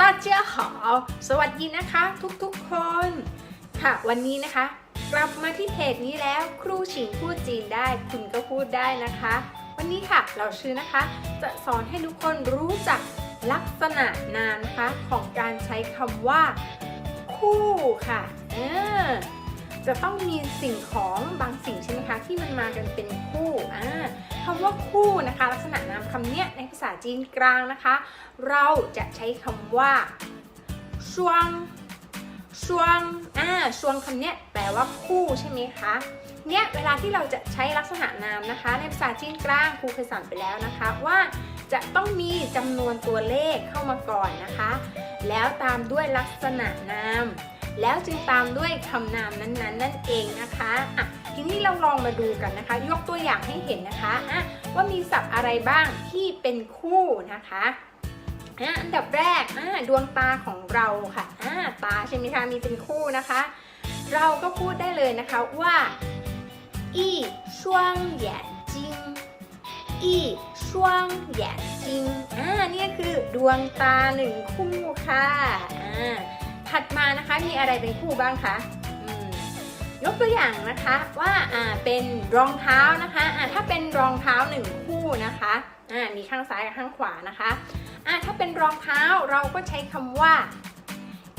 ตาเจ้าหอสวัสดีนะคะทุกๆคน ค่ะวันนี้นะคะ กลับมาที่เพจนี้แล้วครูฉิงพูดจีนได้ คุณก็พูดได้นะคะ วันนี้ค่ะเราชื่อนะคะ จะสอนให้ทุกคนรู้จักลักษณะนามนะคะของการใช้คำว่า คู่ค่ะ เออ จะต้องมีสิ่งของบางสิ่งใช่ไหมคะที่มันมากันเป็นคู่อ่าคำว่าคู่นะคะ ลักษณะนามคำเนี้ยในภาษาจีนกลางนะคะ เราจะใช้คำว่าชวงชวงอ่าชวงคำเนี้ยแปลว่าคู่ใช่ไหมคะเนี่ยเวลาที่เราจะใช้ลักษณะนามนะคะ ในภาษาจีนกลางครูเคยสอนไปแล้วนะคะ ว่าจะต้องมีจำนวนตัวเลขเข้ามาก่อนนะคะ แล้วตามด้วยลักษณะนาม แล้วจึงตามด้วยคำนามนั้นๆนนนั่นเองนะคะอะทีนี้เราลองมาดูกันนะคะ ยกตัวอย่างให้เห็นนะคะอะว่ามีศัพท์อะไรบ้างที่เป็นคู่นะคะอันดับแรกดวงตาของเราค่ะตาใช่ไหมคะมีเป็นคู่นะคะ เราก็พูดได้เลยนะคะว่าอีช่วงหยันจิงอีช่วงหยันจิงอ่านี่คือดวงตาหนึ่งคู่ค่ะอ่า ถัดมานะคะมีอะไรเป็นคู่บ้างคะอืมยกตัวอย่างนะคะว่าอ่าเป็นรองเท้านะคะอ่าถ้าเป็นรองเท้าหนึ่งคู่นะคะอ่ามีข้างซ้ายกับข้างขวานะคะอ่าถ้าเป็นรองเท้าเราก็ใช้คำว่า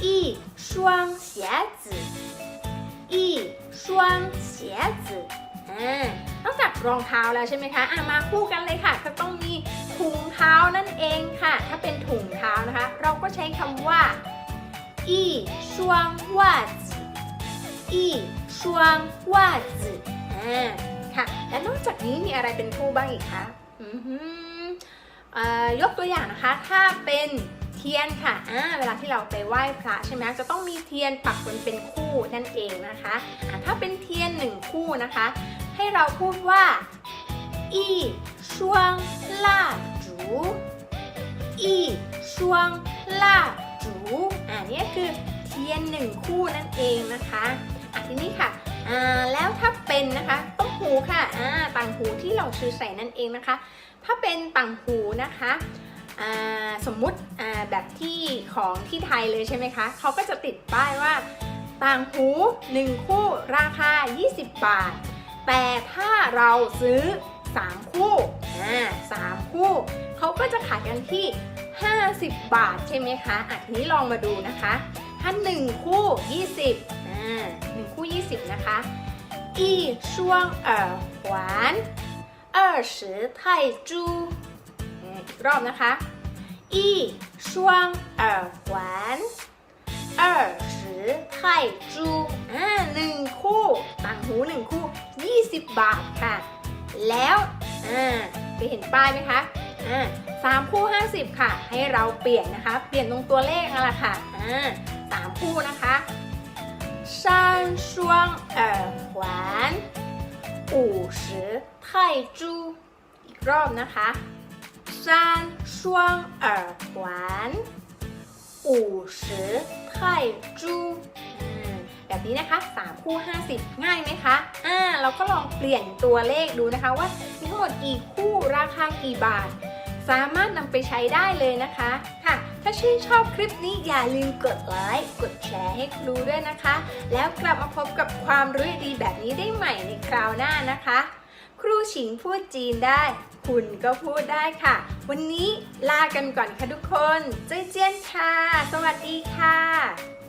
อีช่วงเสียจือีช่วงเสียจือ่านอกจากรองเท้าแล้วใช่ไหมคะอ่ามาคู่กันเลยค่ะ ก็ต้องมีถุงเท้านั่นเองค่ะ ถ้าเป็นถุงเท้านะคะ เราก็ใช้คำว่า 一双袜子一双袜子อ่าค่ะ และนอกจากนี้มีอะไรเป็นคู่บ้างอีกคะอือหือเอ่อยกตัวอย่างนะคะ ถ้าเป็นเทียนค่ะอ่าเวลาที่เราไปไหว้พระใช่ไหมจะต้องมีเทียนปักบนเป็นคู่นั่นเองนะคะอ่าถ้าเป็นเทียนหนึ่งคู่นะคะ ให้เราพูดว่าอีช่วงล่าจูอีช่วงล่า จูอ่านี่คือ เทียนหนึ่งคู่นั่นเองนะคะอะทีนี้ค่ะอ่าแล้วถ้าเป็นนะคะต้มหูค่ะอ่าต่างหูที่เราซื้อใส่นั่นเองนะคะ ถ้าเป็นต่างหูนะคะสมมุติแบบที่ของที่ไทยเลยใช่ไหมคะเขาก็จะติดป้ายว่าต่างหู 1 คู่ราคา 20 บาท แต่ถ้าเราซื้อ 3 คู่สามคู่เขาก็จะขายกันที่ 50 บาทใช่ไหมคะอะทีนี้ลองมาดูนะคะ ถ้า 1 คู่ 20อ่า1คู่ 20 นะคะอีช่วงเอ่อหวาน二十泰铢อ่าอีกรอบนะคะอีช่วงเอ่อหวาน二十泰铢อ่าหนึ่งคู่ต่างหูหนึ่งคู่ 20 บาทค่ะ แล้วอ่าไปเห็นป้ายไหมคะอ่าสามคู่ 50 ค่ะ ให้เราเปลี่ยนนะคะ เปลี่ยนตรงตัวเลขนั่นแหละค่ะอ่า สามคู่นะคะ山双耳环五十泰铢อีกรอบนะคะ山双耳环五十泰铢อืมแบบนี้นะคะ 3 คู่ 50 ง่ายไหมคะอ่าเราก็ลองเปลี่ยนตัวเลขดูนะคะว่ามีทั้งหมดกี่คู่ราคากี่บาท สามารถนำไปใช้ได้เลยนะคะ ค่ะ ถ้าชื่นชอบคลิปนี้อย่าลืมกดไลค์ กดแชร์ให้ครูด้วยนะคะ แล้วกลับมาพบกับความรู้ดีแบบนี้ได้ใหม่ในคราวหน้านะคะ ครูฉิงพูดจีนได้ คุณก็พูดได้ค่ะ วันนี้ลากันก่อนค่ะทุกคนเจ้ยเจี้ยนค่ะ สวัสดีค่ะ